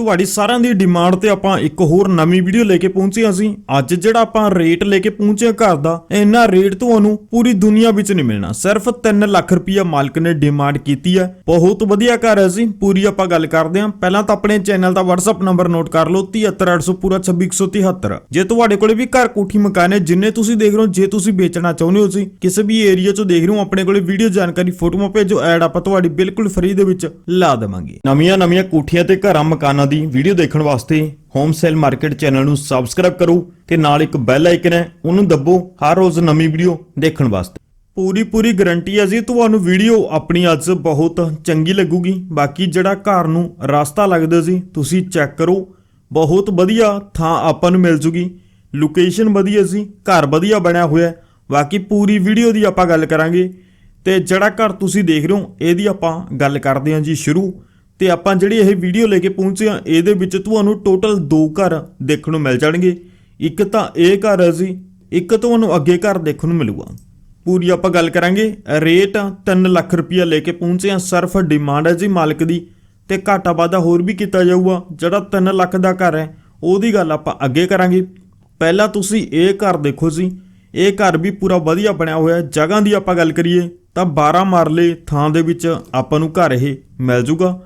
ਤੁਹਾਡੀ ਸਾਰਿਆਂ ਦੀ ਡਿਮਾਂਡ ਤੇ ਆਪਾਂ ਇੱਕ ਹੋਰ ਨਵੀਂ ਵੀਡੀਓ ਲੈ ਕੇ ਪਹੁੰਚੇ ਹਾਂ ਅਸੀਂ ਅੱਜ ਜਿਹੜਾ ਆਪਾਂ ਰੇਟ ਲੈ ਕੇ ਪਹੁੰਚੇ ਹਾਂ ਘਰ ਦਾ, ਇੰਨਾ ਰੇਟ ਤੁਹਾਨੂੰ ਪੂਰੀ ਦੁਨੀਆ ਵਿੱਚ ਨਹੀਂ ਮਿਲਣਾ। ਸਿਰਫ 3 ਲੱਖ ਰੁਪਈਆ ਮਾਲਕ ਨੇ ਡਿਮਾਂਡ ਕੀਤੀ ਹੈ। ਬਹੁਤ ਵਧੀਆ ਘਰ ਹੈ ਜੀ। ਪੂਰੀ ਆਪਾਂ ਗੱਲ ਕਰਦੇ ਹਾਂ। ਪਹਿਲਾਂ ਤਾਂ ਆਪਣੇ ਚੈਨਲ ਦਾ WhatsApp ਨੰਬਰ ਨੋਟ ਕਰ ਲਓ 73800 ਪੂਰਾ 26173 ਜੇ ਤੁਹਾਡੇ ਕੋਲੇ ਵੀ ਘਰ ਕੋਠੀ ਮਕਾਨ ਹੈ, ਜਿੰਨੇ ਤੁਸੀਂ ਦੇਖ ਰਹੇ ਹੋ, ਜੇ ਤੁਸੀਂ ਵੇਚਣਾ ਚਾਹੁੰਦੇ ਹੋ ਜੀ, ਕਿਸੇ ਵੀ ਏਰੀਆ 'ਚੋਂ ਦੇਖ ਰਹੇ ਹੋ, ਆਪਣੇ ਕੋਲੇ ਵੀਡੀਓ ਜਾਣਕਾਰੀ ਫੋਟੋਆਂ ਭੇਜੋ ਐਡ ਆਪਾਂ ਤੁਹਾਡੀ ਬਿਲਕੁਲ ਫ੍ਰੀ ਦੇ ਵਿੱਚ ਲਾ ਦੇਵਾਂਗੇ। ਨਵੀਆਂ ਨਵੀਆਂ ਕੋਠੀਆਂ ਤੇ ਘਰਾਂ, ਮਕਾਨਾਂ ਦੀ ਵੀਡੀਓ ਦੇਖਣ ਵਾਸਤੇ ਹੋਮ ਸੇਲ ਮਾਰਕੀਟ ਚੈਨਲ ਨੂੰ ਸਬਸਕ੍ਰਾਈਬ ਕਰੋ ਤੇ ਨਾਲ ਇੱਕ ਬੈਲ ਆਈਕਨ ਹੈ, ਉਹਨੂੰ ਦੱਬੋ ਹਰ ਰੋਜ਼ ਨਵੀਂ ਵੀਡੀਓ ਦੇਖਣ ਵਾਸਤੇ। ਪੂਰੀ ਪੂਰੀ ਗਾਰੰਟੀ ਹੈ ਜੀ, ਤੁਹਾਨੂੰ ਵੀਡੀਓ ਆਪਣੀ ਅੱਜ ਬਹੁਤ ਚੰਗੀ ਲੱਗੂਗੀ। ਬਾਕੀ ਜਿਹੜਾ ਘਰ ਨੂੰ ਰਸਤਾ ਲੱਗਦਾ ਸੀ ਤੁਸੀਂ ਚੈੱਕ ਕਰੋ। ਬਹੁਤ ਵਧੀਆ ਥਾਂ ਆਪਾਂ ਨੂੰ ਮਿਲ ਜੂਗੀ। ਲੋਕੇਸ਼ਨ ਵਧੀਆ ਸੀ ਘਰ ਵਧੀਆ ਬਣਿਆ ਹੋਇਆ ਬਾਕੀ ਪੂਰੀ ਵੀਡੀਓ ਦੀ ਆਪਾਂ ਗੱਲ ਕਰਾਂਗੇ। ਤੇ ਜਿਹੜਾ ਘਰ ਤੁਸੀਂ ਦੇਖ ਰਹੇ ਹੋ, ਇਹਦੀ ਆਪਾਂ ਗੱਲ ਕਰਦੇ ਹਾਂ ਜੀ ਸ਼ੁਰੂ। ਤੇ ਆਪਾਂ ਜਿਹੜੀ ਇਹ ਵੀਡੀਓ ਲੈ ਕੇ ਪਹੁੰਚੇ ਹਾਂ, ਇਹਦੇ ਵਿੱਚ ਤੁਹਾਨੂੰ ਟੋਟਲ ਦੋ ਘਰ ਦੇਖਣ ਨੂੰ ਮਿਲ ਜਾਣਗੇ। ਇੱਕ ਤਾਂ ਇਹ ਘਰ ਹੈ ਜੀ ਇੱਕ ਤੁਹਾਨੂੰ ਅੱਗੇ ਘਰ ਦੇਖਣ ਨੂੰ ਮਿਲੂਗਾ। ਪੂਰੀ ਆਪਾਂ ਗੱਲ ਕਰਾਂਗੇ। ਰੇਟ 3 ਲੱਖ ਰੁਪਇਆ ਲੈ ਕੇ ਪਹੁੰਚੇ ਹਾਂ, ਸਿਰਫ ਡਿਮਾਂਡ ਹੈ ਜੀ ਮਾਲਕ ਦੀ, ਤੇ ਘਾਟਾ ਵਾਧਾ ਹੋਰ ਵੀ ਕੀਤਾ ਜਾਊਗਾ, ਜਿਹੜਾ 3 ਲੱਖ ਦਾ ਘਰ ਹੈ, ਉਹਦੀ ਗੱਲ ਆਪਾਂ ਅੱਗੇ ਕਰਾਂਗੇ। ਪਹਿਲਾਂ ਤੁਸੀਂ ਇਹ ਘਰ ਦੇਖੋ ਜੀ, ਇਹ ਘਰ ਵੀ ਪੂਰਾ ਵਧੀਆ ਬਣਿਆ ਹੋਇਆ ਜਗ੍ਹਾ ਦੀ ਆਪਾਂ ਗੱਲ ਕਰੀਏ, ਤਾਂ 12 ਮਰਲੇ ਥਾਂ ਦੇ ਵਿੱਚ ਆਪਾਂ ਨੂੰ ਘਰ ਇਹ ਮਿਲ ਜੂਗਾ।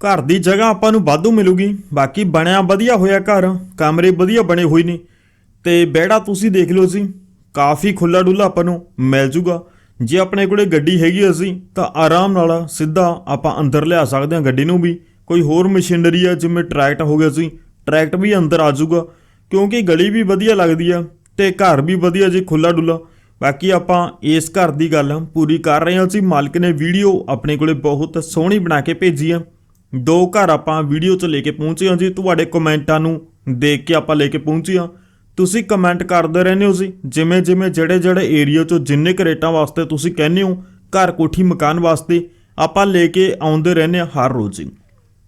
ਘਰ ਦੀ ਜਗ੍ਹਾ ਆਪਾਂ ਨੂੰ ਵਾਧੂ ਮਿਲੂਗੀ, ਬਾਕੀ ਬਣਿਆ ਵਧੀਆ ਹੋਇਆ ਘਰ, ਕਮਰੇ ਵਧੀਆ ਬਣੇ ਹੋਏ ਨੇ। ਤੇ ਬਹਿੜਾ ਤੁਸੀਂ ਦੇਖ ਲਓ ਜੀ, ਕਾਫੀ ਖੁੱਲਾ ਡੁੱਲਾ ਆਪਾਂ ਨੂੰ ਮਿਲ ਜੂਗਾ। ਜੇ ਆਪਣੇ ਕੋਲੇ ਗੱਡੀ ਹੈਗੀ ਅਸੀਂ ਤਾਂ ਆਰਾਮ ਨਾਲ ਸਿੱਧਾ ਆਪਾਂ ਅੰਦਰ ਲਿਆ ਸਕਦੇ ਹਾਂ ਗੱਡੀ ਨੂੰ ਵੀ। ਕੋਈ ਹੋਰ ਮਸ਼ੀਨਰੀ ਆ, ਜਿਵੇਂ ਟਰੈਕਟ ਹੋ ਗਿਆ ਸੀ ਟਰੈਕਟ ਵੀ ਅੰਦਰ ਆ ਜਾਊਗਾ ਕਿਉਂਕਿ ਗਲੀ ਵੀ ਵਧੀਆ ਲੱਗਦੀ ਆ ਤੇ ਘਰ ਵੀ ਵਧੀਆ ਜੀ ਖੁੱਲਾ ਡੁੱਲਾ ਬਾਕੀ ਆਪਾਂ ਇਸ ਘਰ ਦੀ ਗੱਲ ਪੂਰੀ ਕਰ ਰਹੇ ਹਾਂ ਅਸੀਂ ਮਾਲਕ ਨੇ ਵੀਡੀਓ ਆਪਣੇ ਕੋਲੇ ਬਹੁਤ ਸੋਹਣੀ ਬਣਾ ਕੇ ਭੇਜੀ ਆ। ਦੋ ਘਰ ਆਪਾਂ ਵੀਡੀਓ 'ਚ ਲੈ ਕੇ ਪਹੁੰਚੇ ਹਾਂ ਜੀ। ਤੁਹਾਡੇ ਕਮੈਂਟਾਂ ਨੂੰ ਦੇਖ ਕੇ ਆਪਾਂ ਲੈ ਕੇ ਪਹੁੰਚੇ ਹਾਂ। ਤੁਸੀਂ ਕਮੈਂਟ ਕਰਦੇ ਰਹਿੰਦੇ ਹੋ ਜੀ। ਜਿਵੇਂ ਜਿਵੇਂ ਜਿਹੜੇ ਜਿਹੜੇ ਏਰੀਆ 'ਚੋਂ ਜਿੰਨੇ ਕੁ ਰੇਟਾਂ ਵਾਸਤੇ ਤੁਸੀਂ ਕਹਿੰਦੇ ਹੋ, ਘਰ ਕੋਠੀ ਮਕਾਨ ਵਾਸਤੇ, ਆਪਾਂ ਲੈ ਕੇ ਆਉਂਦੇ ਰਹਿੰਦੇ ਹਾਂ ਹਰ ਰੋਜ਼ ਹੀ।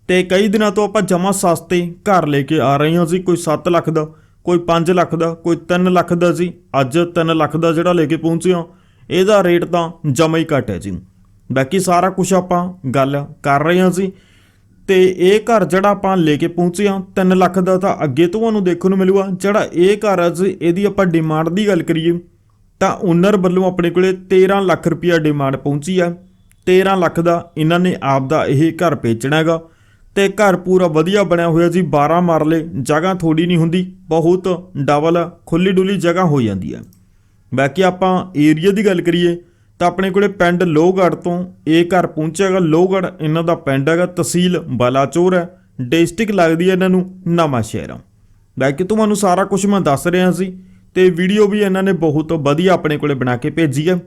ਤੇ ਕਈ ਦਿਨਾਂ ਤੋਂ ਆਪਾਂ ਜਮਾ ਸਸਤੇ ਘਰ ਲੈ ਕੇ ਆ ਰਹੇ ਹਾਂ ਜੀ। ਕੋਈ 7 ਲੱਖ ਦਾ, ਕੋਈ 5 ਲੱਖ ਦਾ, ਕੋਈ 3 ਲੱਖ ਦਾ ਜੀ। ਅੱਜ 3 ਲੱਖ ਦਾ ਜਿਹੜਾ ਲੈ ਕੇ ਪਹੁੰਚੇ ਹਾਂ, ਇਹਦਾ ਰੇਟ ਤਾਂ ਜਮਾ ਹੀ ਘੱਟ ਹੈ ਜੀ। ਬਾਕੀ ਸਾਰਾ ਕੁਝ ਆਪਾਂ ਗੱਲ ਕਰ ਰਹੇ ਹਾਂ ਜੀ। ਤੇ ਇਹ ਘਰ ਜਿਹੜਾ ਆਪਾਂ ਲੈ ਕੇ ਪਹੁੰਚੇ ਹਾਂ 3 ਲੱਖ ਦਾ ਤਾਂ ਅੱਗੇ ਤੁਹਾਨੂੰ ਦੇਖਣ ਨੂੰ ਮਿਲੂਗਾ। ਜਿਹੜਾ ਇਹ ਘਰ ਅੱਜ ਇਹਦੀ ਆਪਾਂ ਡਿਮਾਂਡ ਦੀ ਗੱਲ ਕਰੀਏ, ਤਾਂ ਓਨਰ ਵੱਲੋਂ ਆਪਣੇ ਕੋਲੇ 13 ਲੱਖ ਰੁਪਇਆ ਡਿਮਾਂਡ ਪਹੁੰਚੀ ਆ। 13 ਲੱਖ ਦਾ ਇਹਨਾਂ ਨੇ ਆਪ ਦਾ ਇਹ ਘਰ ਵੇਚਣਾ ਹੈਗਾ। ਤੇ ਘਰ ਪੂਰਾ ਵਧੀਆ ਬਣਿਆ ਹੋਇਆ ਜੀ 12 ਮਰਲੇ, ਜਗ੍ਹਾ ਥੋੜੀ ਨਹੀਂ ਹੁੰਦੀ, ਬਹੁਤ ਡਬਲ ਖੁੱਲੀ ਡੁੱਲੀ ਜਗ੍ਹਾ ਹੋ ਜਾਂਦੀ ਹੈ ਬਾਕੀ ਆਪਾਂ ਏਰੀਆ ਦੀ ਗੱਲ ਕਰੀਏ ਤਾਂ ਆਪਣੇ ਕੋਲੇ ਪਿੰਡ ਲੋਹਗੜ੍ਹ ਤੋਂ ਇਹ ਘਰ ਪਹੁੰਚਿਆਗਾ ਲੋਹਗੜ੍ਹ ਇਹਨਾਂ ਦਾ ਪਿੰਡ ਹੈਗਾ, ਤਹਿਸੀਲ ਬਲਾਚੌਰ ਹੈ। ਡਿਸਟ੍ਰਿਕਟ ਲੱਗਦੀ ਹੈ ਇਹਨਾਂ ਨੂੰ ਨਵਾਂ ਸ਼ਹਿਰ ਬਾਕੀ ਤੁਹਾਨੂੰ ਸਾਰਾ ਕੁਝ ਮੈਂ ਦੱਸ ਰਿਹਾ ਸੀ ਤੇ ਵੀਡੀਓ ਵੀ ਇਹਨਾਂ ਨੇ ਬਹੁਤ ਵਧੀਆ ਆਪਣੇ ਕੋਲੇ ਬਣਾ ਕੇ ਭੇਜੀ ਹੈ।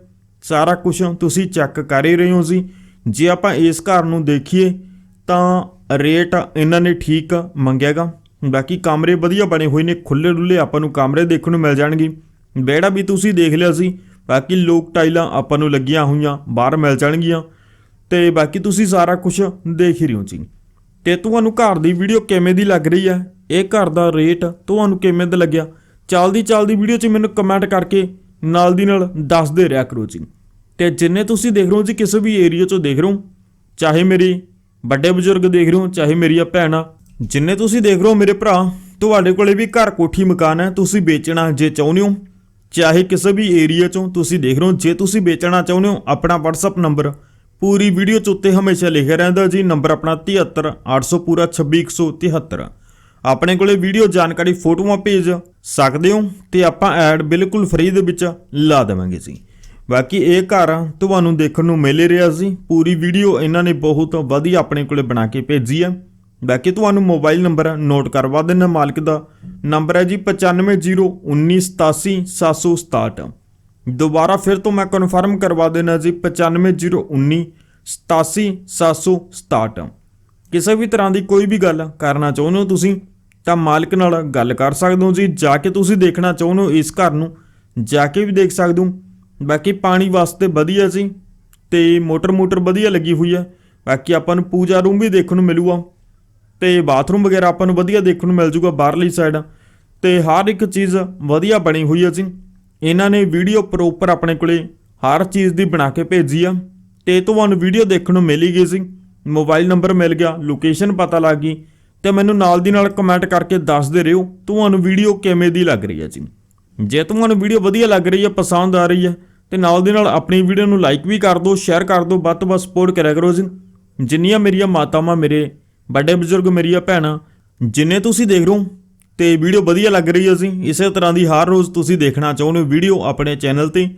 ਸਾਰਾ ਕੁਝ ਤੁਸੀਂ ਚੈੱਕ ਕਰ ਹੀ ਰਹੇ ਹੋ ਜੀ। ਜੇ ਆਪਾਂ ਇਸ ਘਰ ਨੂੰ ਦੇਖੀਏ ਤਾਂ ਰੇਟ ਇਹਨਾਂ ਨੇ ਠੀਕ ਮੰਗਿਆਗਾ ਬਾਕੀ ਕਮਰੇ ਵਧੀਆ ਬਣੇ ਹੋਏ ਨੇ। ਖੁੱਲੇ ਡੁੱਲੇ ਆਪਾਂ ਨੂੰ ਕਮਰੇ ਦੇਖਣ ਨੂੰ ਮਿਲ ਜਾਣਗੇ। ਬੇੜਾ ਵੀ ਤੁਸੀਂ ਦੇਖ ਲਿਆ ਸੀ। ਬਾਕੀ ਲੋਕ ਟਾਈਲਾਂ ਆਪਾਂ ਨੂੰ ਲੱਗੀਆਂ ਹੋਈਆਂ, ਬਾਹਰ ਮਿਲ ਜਾਣਗੀਆਂ। ਤੇ ਬਾਕੀ ਤੁਸੀਂ ਸਾਰਾ ਕੁਝ ਦੇਖ ਹੀ ਰਹੇ ਹੋ ਜੀ। ਤੇ ਤੁਹਾਨੂੰ ਘਰ ਦੀ ਵੀਡੀਓ ਕਿਵੇਂ ਦੀ ਲੱਗ ਰਹੀ ਹੈ? ਇਹ ਘਰ ਦਾ ਰੇਟ ਤੁਹਾਨੂੰ ਕਿਵੇਂ ਦਾ ਲੱਗਿਆ? ਚੱਲਦੀ ਚੱਲਦੀ ਵੀਡੀਓ 'ਚ ਮੈਨੂੰ ਕਮੈਂਟ ਕਰਕੇ ਨਾਲ ਦੀ ਨਾਲ ਦੱਸਦੇ ਰਿਹਾ ਕਰੋ ਜੀ। ਤੇ ਜਿੰਨੇ ਤੁਸੀਂ ਦੇਖ ਰਹੇ ਹੋ ਜੀ, ਕਿਸੇ ਵੀ ਏਰੀਆ 'ਚੋਂ ਦੇਖ ਰਹੇ ਹੋ, ਚਾਹੇ ਮੇਰੀ ਵੱਡੇ ਬਜ਼ੁਰਗ ਦੇਖ ਰਹੇ ਹੋ, ਚਾਹੇ ਮੇਰੀਆਂ ਭੈਣਾਂ, ਜਿੰਨੇ ਤੁਸੀਂ ਦੇਖ ਰਹੇ ਹੋ ਮੇਰੇ ਭਰਾ, ਤੁਹਾਡੇ ਕੋਲੇ ਵੀ ਘਰ ਕੋਠੀ ਮਕਾਨ ਹੈ, ਤੁਸੀਂ ਵੇਚਣਾ ਜੇ ਚਾਹੁੰਦੇ ਹੋ। ਚਾਹੇ ਕਿਸੇ ਵੀ ਏਰੀਆ 'ਚੋਂ ਤੁਸੀਂ ਦੇਖ ਰਹੇ ਹੋ, ਜੇ ਤੁਸੀਂ ਵੇਚਣਾ ਚਾਹੁੰਦੇ ਹੋ, ਆਪਣਾ WhatsApp ਨੰਬਰ ਪੂਰੀ ਵੀਡੀਓ 'ਚ ਉੱਤੇ ਹਮੇਸ਼ਾ ਲਿਖਿਆ ਰਹਿੰਦਾ ਜੀ ਨੰਬਰ ਆਪਣਾ 73800 ਪੂਰਾ 26173 ਆਪਣੇ ਕੋਲੇ ਵੀਡੀਓ ਜਾਣਕਾਰੀ, ਫੋਟੋਆਂ ਭੇਜ ਸਕਦੇ ਹੋ ਤੇ ਆਪਾਂ ਐਡ ਬਿਲਕੁਲ ਫ੍ਰੀ ਦੇ ਵਿੱਚ ਲਾ ਦੇਵਾਂਗੇ ਜੀ। ਬਾਕੀ ਇਹ ਘਰ ਤੁਹਾਨੂੰ ਦੇਖਣ ਨੂੰ ਮਿਲ ਹੀ ਰਿਹਾ ਸੀ ਪੂਰੀ ਵੀਡੀਓ ਇਹਨਾਂ ਨੇ ਬਹੁਤ ਵਧੀਆ ਆਪਣੇ ਕੋਲੇ ਬਣਾ ਕੇ ਭੇਜੀ ਹੈ ਬਾਕੀ ਤੁਹਾਨੂੰ ਮੋਬਾਈਲ ਨੰਬਰ ਨੋਟ ਕਰਵਾ ਦੇਣਾ ਮਾਲਕ ਦਾ। ਨੰਬਰ ਹੈ ਜੀ 9501987767 ਦੁਬਾਰਾ ਫਿਰ ਤੋਂ ਮੈਂ ਕਨਫਰਮ ਕਰਵਾ ਦੇਣਾ ਜੀ 9501987767 ਕਿਸੇ ਵੀ ਤਰ੍ਹਾਂ ਦੀ ਕੋਈ ਵੀ ਗੱਲ ਕਰਨਾ ਚਾਹੁੰਦੇ ਹੋ ਤੁਸੀਂ ਤਾਂ ਮਾਲਕ ਨਾਲ ਗੱਲ ਕਰ ਸਕਦੇ ਹੋ ਜੀ, ਜਾ ਕੇ ਤੁਸੀਂ ਦੇਖਣਾ ਚਾਹੁੰਦੇ ਹੋ ਇਸ ਘਰ ਨੂੰ, ਜਾ ਕੇ ਵੀ ਦੇਖ ਸਕਦੇ ਹੋ। ਬਾਕੀ ਪਾਣੀ ਵਾਸਤੇ ਵਧੀਆ ਜੀ, ਤੇ ਮੋਟਰ ਮੋਟਰ ਵਧੀਆ ਲੱਗੀ ਹੋਈ ਹੈ। ਬਾਕੀ ਆਪਾਂ ਨੂੰ ਪੂਜਾ ਰੂਮ ਵੀ ਦੇਖਣ ਨੂੰ ਮਿਲੂਗਾ। ਤੇ ਬਾਥਰੂਮ ਵਗੈਰਾ ਆਪਾਂ ਨੂੰ ਵਧੀਆ ਦੇਖਣ ਨੂੰ ਮਿਲ ਜੂਗਾ ਬਾਹਰਲੀ ਸਾਈਡ ਤੇ ਹਰ ਇੱਕ ਚੀਜ਼ ਵਧੀਆ ਬਣੀ ਹੋਈ ਹੈ ਜੀ। ਇਹਨਾਂ ਨੇ ਵੀਡੀਓ ਪ੍ਰੋਪਰ ਆਪਣੇ ਕੋਲੇ ਹਰ ਚੀਜ਼ ਦੀ ਬਣਾ ਕੇ ਭੇਜੀ ਆ। ਤੇ ਤੁਹਾਨੂੰ ਵੀਡੀਓ ਦੇਖਣ ਨੂੰ ਮਿਲੀ ਗਈ ਸੀ ਮੋਬਾਈਲ ਨੰਬਰ ਮਿਲ ਗਿਆ ਲੋਕੇਸ਼ਨ ਪਤਾ ਲੱਗ ਗਈ। ਤੇ ਮੈਨੂੰ ਨਾਲ ਦੀ ਨਾਲ ਕਮੈਂਟ ਕਰਕੇ ਦੱਸਦੇ ਰਹੋ, ਤੁਹਾਨੂੰ ਵੀਡੀਓ ਕਿਵੇਂ ਦੀ ਲੱਗ ਰਹੀ ਹੈ ਜੀ। ਜੇ ਤੁਹਾਨੂੰ ਵੀਡੀਓ ਵਧੀਆ ਲੱਗ ਰਹੀ ਹੈ, ਪਸੰਦ ਆ ਰਹੀ ਹੈ, ਤੇ ਨਾਲ ਦੀ ਨਾਲ ਆਪਣੀ ਵੀਡੀਓ ਨੂੰ ਲਾਈਕ ਵੀ ਕਰ ਦਿਓ ਸ਼ੇਅਰ ਕਰ ਦਿਓ, ਵੱਧ ਤੋਂ ਵੱਧ ਸਪੋਰਟ ਕਰਿਆ ਕਰੋ ਜੀ। ਜਿੰਨੀਆਂ ਮੇਰੀਆਂ ਮਾਤਾਵਾਂ ਮੇਰੇ ਵੱਡੇ ਬਜ਼ੁਰਗ ਮੇਰੀਆਂ ਭੈਣਾਂ, ਜਿੰਨੇ ਤੁਸੀਂ ਦੇਖ ਰਹੇ ਹੋ, ਤੇ ਵੀਡੀਓ ਵਧੀਆ ਲੱਗ ਰਹੀ ਹੈ ਜੀ ਇਸੇ ਤਰ੍ਹਾਂ ਦੀ ਹਰ ਰੋਜ਼ ਤੁਸੀਂ ਦੇਖਣਾ ਚਾਹੁੰਦੇ ਹੋ ਵੀਡੀਓ ਆਪਣੇ ਚੈਨਲ ਤੇ।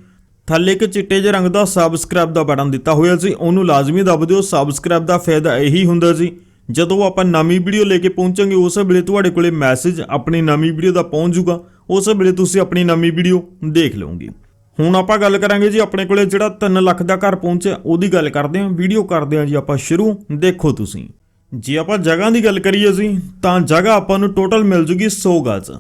ਥੱਲੇ ਇੱਕ ਚਿੱਟੇ ਜਿਹੇ ਰੰਗ ਦਾ ਸਬਸਕ੍ਰਾਈਬ ਦਾ ਬਟਨ ਦਿੱਤਾ ਹੋਇਆ ਸੀ, ਉਹਨੂੰ ਲਾਜ਼ਮੀ ਦਬ ਦਿਓ ਸਬਸਕ੍ਰਾਈਬ ਦਾ ਫਾਇਦਾ ਇਹੀ ਹੁੰਦਾ ਜੀ ਜਦੋਂ ਆਪਾਂ ਨਵੀਂ ਵੀਡੀਓ ਲੈ ਕੇ ਪਹੁੰਚਾਂਗੇ, ਉਸ ਵੇਲੇ ਤੁਹਾਡੇ ਕੋਲੇ ਮੈਸੇਜ ਆਪਣੀ ਨਵੀਂ ਵੀਡੀਓ ਦਾ ਪਹੁੰਚ ਜਾਊਗਾ। ਉਸ ਵੇਲੇ ਤੁਸੀਂ ਆਪਣੀ ਨਵੀਂ ਵੀਡੀਓ ਦੇਖ ਲਓਗੇ। ਹੁਣ ਆਪਾਂ ਗੱਲ ਕਰਾਂਗੇ ਜੀ, ਆਪਣੇ ਕੋਲੇ ਜਿਹੜਾ 3 ਲੱਖ ਦਾ ਘਰ ਪਹੁੰਚਿਆ, ਉਹਦੀ ਗੱਲ ਕਰਦੇ ਹਾਂ। ਵੀਡੀਓ ਕਰਦੇ ਹਾਂ ਜੀ ਆਪਾਂ ਸ਼ੁਰੂ, ਦੇਖੋ ਤੁਸੀਂ। ਜੇ ਆਪਾਂ ਜਗ੍ਹਾ ਦੀ ਗੱਲ ਕਰੀਏ ਜੀ ਤਾਂ ਜਗ੍ਹਾ ਆਪਾਂ ਨੂੰ ਟੋਟਲ ਮਿਲ ਜੂਗੀ 100 ਗਜ਼।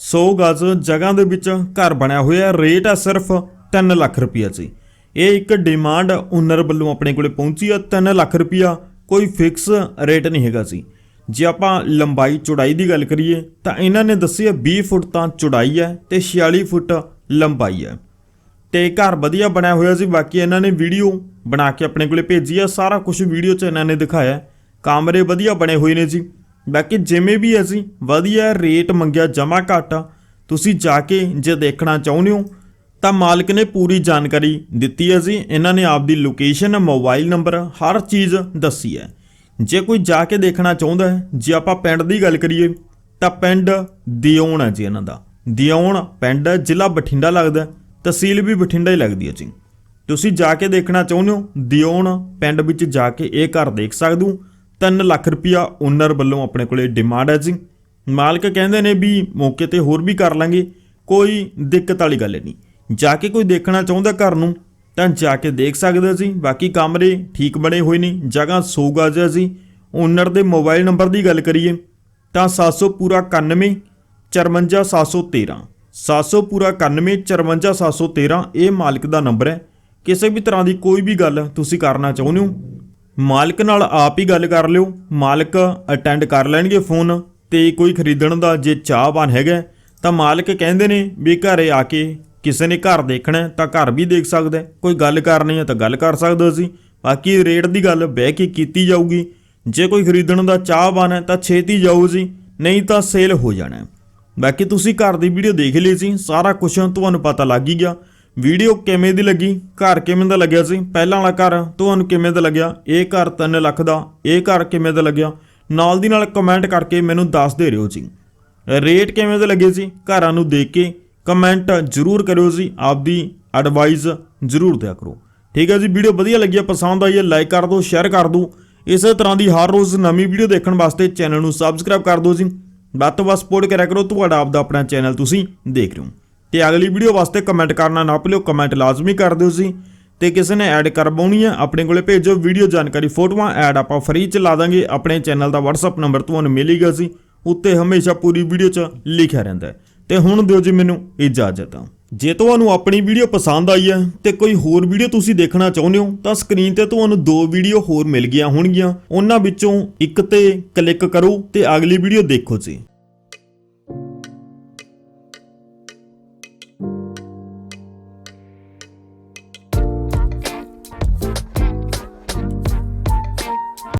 100 ਗਜ਼ ਜਗ੍ਹਾ ਦੇ ਵਿੱਚ ਘਰ ਬਣਿਆ ਹੋਇਆ ਰੇਟ ਆ ਸਿਰਫ 3 ਲੱਖ ਰੁਪਈਆ ਜੀ। ਇਹ ਇੱਕ ਡਿਮਾਂਡ ਓਨਰ ਵੱਲੋਂ ਆਪਣੇ ਕੋਲੇ ਪਹੁੰਚੀ ਆ 3 ਲੱਖ ਰੁਪਈਆ, ਕੋਈ ਫਿਕਸ ਰੇਟ ਨਹੀਂ ਹੈਗਾ ਸੀ ਜੇ ਆਪਾਂ ਲੰਬਾਈ ਚੌੜਾਈ ਦੀ ਗੱਲ ਕਰੀਏ, ਤਾਂ ਇਹਨਾਂ ਨੇ ਦੱਸਿਆ 20 ਫੁੱਟ ਤਾਂ ਚੌੜਾਈ ਹੈ ਤੇ 46 ਫੁੱਟ ਲੰਬਾਈ ਹੈ। ਤੇ ਘਰ ਵਧੀਆ ਬਣਿਆ ਹੋਇਆ ਸੀ ਬਾਕੀ ਇਹਨਾਂ ਨੇ ਵੀਡੀਓ ਬਣਾ ਕੇ ਆਪਣੇ ਕੋਲੇ ਭੇਜੀ ਆ, ਸਾਰਾ ਕੁਝ ਵੀਡੀਓ 'ਚ ਇਹਨਾਂ ਨੇ ਦਿਖਾਇਆ। ਕਮਰੇ ਵਧੀਆ ਬਣੇ ਹੋਏ ਨੇ ਜੀ। ਬਾਕੀ ਜਿਵੇਂ ਵੀ ਅਸੀਂ ਵਧੀਆ ਰੇਟ ਮੰਗਿਆ ਜਮਾ ਘੱਟ ਆ। ਤੁਸੀਂ ਜਾ ਕੇ ਜੇ ਦੇਖਣਾ ਚਾਹੁੰਦੇ ਹੋ ਤਾਂ ਮਾਲਕ ਨੇ ਪੂਰੀ ਜਾਣਕਾਰੀ ਦਿੱਤੀ ਹੈ ਜੀ। ਇਹਨਾਂ ਨੇ ਆਪਦੀ ਲੋਕੇਸ਼ਨ ਮੋਬਾਈਲ ਨੰਬਰ ਹਰ ਚੀਜ਼ ਦੱਸੀ ਹੈ। ਜੇ ਕੋਈ ਜਾ ਕੇ ਦੇਖਣਾ ਚਾਹੁੰਦਾ ਹੈ ਜੇ ਆਪਾਂ ਪਿੰਡ ਦੀ ਗੱਲ ਕਰੀਏ ਤਾਂ ਪਿੰਡ ਦਿਉਣ ਹੈ ਜੀ ਇਹਨਾਂ ਦਾ। ਦਿਉਣ ਪਿੰਡ ਹੈ, ਜ਼ਿਲ੍ਹਾ ਬਠਿੰਡਾ ਲੱਗਦਾ ਤਹਿਸੀਲ ਵੀ ਬਠਿੰਡਾ ਹੀ ਲੱਗਦੀ ਹੈ ਜੀ। ਤੁਸੀਂ ਜਾ ਕੇ ਦੇਖਣਾ ਚਾਹੁੰਦੇ ਹੋ ਦਿਉਣ ਪਿੰਡ ਵਿੱਚ ਜਾ ਕੇ ਇਹ ਘਰ ਦੇਖ ਸਕਦੇ ਹੋ। 3 ਲੱਖ ਰੁਪਇਆ ਓਨਰ ਵੱਲੋਂ ਆਪਣੇ ਕੋਲੇ ਡਿਮਾਂਡ ਹੈ ਜੀ। ਮਾਲਕ ਕਹਿੰਦੇ ਨੇ ਵੀ ਮੌਕੇ ਤੇ ਹੋਰ ਵੀ ਕਰ ਲਾਂਗੇ, ਕੋਈ ਦਿੱਕਤ ਵਾਲੀ ਗੱਲ ਨਹੀਂ। ਜਾ ਕੇ ਕੋਈ ਦੇਖਣਾ ਚਾਹੁੰਦਾ ਘਰ ਨੂੰ, ਤਾਂ ਜਾ ਕੇ ਦੇਖ ਸਕਦਾ ਸੀ ਬਾਕੀ ਕਮਰੇ ਠੀਕ ਬਣੇ ਹੋਏ ਨੇ, ਜਗ੍ਹਾ 100 ਗਜ਼ ਹੈ ਜੀ। ਓਨਰ ਦੇ ਮੋਬਾਈਲ ਨੰਬਰ ਦੀ ਗੱਲ ਕਰੀਏ, ਤਾਂ 700 ਪੂਰਾ 91 54713 700 ਪੂਰਾ 91 54713 ਇਹ ਮਾਲਕ ਦਾ ਨੰਬਰ ਹੈ। ਕਿਸੇ ਵੀ ਤਰ੍ਹਾਂ ਦੀ ਕੋਈ ਵੀ ਗੱਲ ਤੁਸੀਂ ਕਰਨਾ ਚਾਹੁੰਦੇ ਹੋ ਮਾਲਕ ਨਾਲ ਆਪ ਹੀ ਗੱਲ ਕਰ ਲਿਓ। ਮਾਲਕ ਅਟੈਂਡ ਕਰ ਲੈਣਗੇ ਫੋਨ ਤੇ ਕੋਈ ਖਰੀਦਣ ਦਾ ਜੇ ਚਾਹਵਾਨ ਹੈਗਾ ਤਾਂ ਮਾਲਕ ਕਹਿੰਦੇ ਨੇ ਵੀ ਘਰੇ ਆ ਕੇ ਕਿਸੇ ਨੇ ਘਰ ਦੇਖਣਾ ਤਾਂ ਘਰ ਵੀ ਦੇਖ ਸਕਦਾ ਕੋਈ ਗੱਲ ਕਰਨੀ ਹੈ ਤਾਂ ਗੱਲ ਕਰ ਸਕਦਾ ਸੀ। ਬਾਕੀ ਰੇਟ ਦੀ ਗੱਲ ਬਹਿ ਕੇ ਕੀਤੀ ਜਾਊਗੀ। ਜੇ ਕੋਈ ਖਰੀਦਣ ਦਾ ਚਾਹਵਾਨ ਹੈ ਤਾਂ ਛੇਤੀ ਜਾਓ ਜੀ, ਨਹੀਂ ਤਾਂ ਸੇਲ ਹੋ ਜਾਣਾ ਬਾਕੀ ਤੁਸੀਂ ਘਰ ਦੀ ਵੀਡੀਓ ਦੇਖ ਲਈ ਸੀ, ਸਾਰਾ ਕੁਝ ਤੁਹਾਨੂੰ ਪਤਾ ਲੱਗ ਹੀ ਗਿਆ। ਵੀਡੀਓ ਕਿਵੇਂ ਦੀ ਲੱਗੀ? ਘਰ ਕਿਵੇਂ ਦਾ ਲੱਗਿਆ ਸੀ? ਪਹਿਲਾਂ ਵਾਲਾ ਘਰ ਤੁਹਾਨੂੰ ਕਿਵੇਂ ਦਾ ਲੱਗਿਆ? ਇਹ ਘਰ 3 ਲੱਖ ਦਾ। ਇਹ ਘਰ ਕਿਵੇਂ ਦਾ ਲੱਗਿਆ? ਨਾਲ ਦੀ ਨਾਲ ਕਮੈਂਟ ਕਰਕੇ ਮੈਨੂੰ ਦੱਸ ਦੇ ਰਿਓ ਜੀ। ਰੇਟ ਕਿਵੇਂ ਦੇ ਲੱਗੇ ਸੀ? ਘਰਾਂ ਨੂੰ ਦੇਖ ਕੇ ਕਮੈਂਟ ਜ਼ਰੂਰ ਕਰਿਓ ਜੀ। ਆਪਦੀ ਐਡਵਾਈਸ ਜ਼ਰੂਰ ਦਿਆ ਕਰੋ। ਠੀਕ ਹੈ ਜੀ, ਵੀਡੀਓ ਵਧੀਆ ਲੱਗੀ ਹੈ ਪਸੰਦ ਆਈ ਹੈ ਲਾਈਕ ਕਰ ਦਿਓ ਸ਼ੇਅਰ ਕਰ ਦਿਓ। ਇਸੇ ਤਰ੍ਹਾਂ ਦੀ ਹਰ ਰੋਜ਼ ਨਵੀਂ ਵੀਡੀਓ ਦੇਖਣ ਵਾਸਤੇ ਚੈਨਲ ਨੂੰ ਸਬਸਕ੍ਰਾਈਬ ਕਰ ਦਿਓ ਜੀ। ਵੱਧ ਤੋਂ ਵੱਧ ਸਪੋਰਟ ਕਰਿਆ ਕਰੋ। ਤੁਹਾਡਾ ਆਪਦਾ ਆਪਣਾ ਚੈਨਲ ਤੁਸੀਂ ਦੇਖ ਰਹੇ ਹੋ। ਤੇ ਅਗਲੀ ਵੀਡੀਓ ਵਾਸਤੇ ਕਮੈਂਟ ਕਰਨਾ ਨਾ ਭੁੱਲਿਓ ਕਮੈਂਟ ਲਾਜ਼ਮੀ ਕਰ ਦਿਓ ਜੀ। ਤੇ ਕਿਸੇ ਨੇ ਐਡ ਕਰਵਾਉਣੀ ਹੈ ਆਪਣੇ ਕੋਲੇ ਭੇਜੋ। ਵੀਡੀਓ ਜਾਣਕਾਰੀ ਫੋਟੋਆਂ ਐਡ ਆਪਾਂ ਫ੍ਰੀ ਚ ਲਾ ਦਾਂਗੇ। ਆਪਣੇ ਚੈਨਲ ਦਾ WhatsApp ਨੰਬਰ ਤੁਹਾਨੂੰ ਮਿਲੇਗਾ ਜੀ। ਉੱਤੇ ਹਮੇਸ਼ਾ ਪੂਰੀ ਵੀਡੀਓ 'ਚ ਲਿਖਿਆ ਰਹਿੰਦਾ ਹੈ। ਤੇ ਹੁਣ ਦਿਓ ਜੀ ਮੈਨੂੰ ਇਜਾਜ਼ਤ। ਜੇ ਤੁਹਾਨੂੰ ਆਪਣੀ ਵੀਡੀਓ ਪਸੰਦ ਆਈ ਹੈ ਤੇ ਕੋਈ ਹੋਰ ਵੀਡੀਓ ਤੁਸੀਂ ਦੇਖਣਾ ਚਾਹੁੰਦੇ ਹੋ, ਤਾਂ ਸਕਰੀਨ ਤੇ ਤੁਹਾਨੂੰ ਦੋ ਵੀਡੀਓ ਹੋਰ ਮਿਲ ਗਈਆਂ ਹੋਣਗੀਆਂ। ਉਹਨਾਂ ਵਿੱਚੋਂ ਇੱਕ ਤੇ ਕਲਿੱਕ ਕਰੋ ਤੇ ਅਗਲੀ ਵੀਡੀਓ ਦੇਖੋ ਜੀ।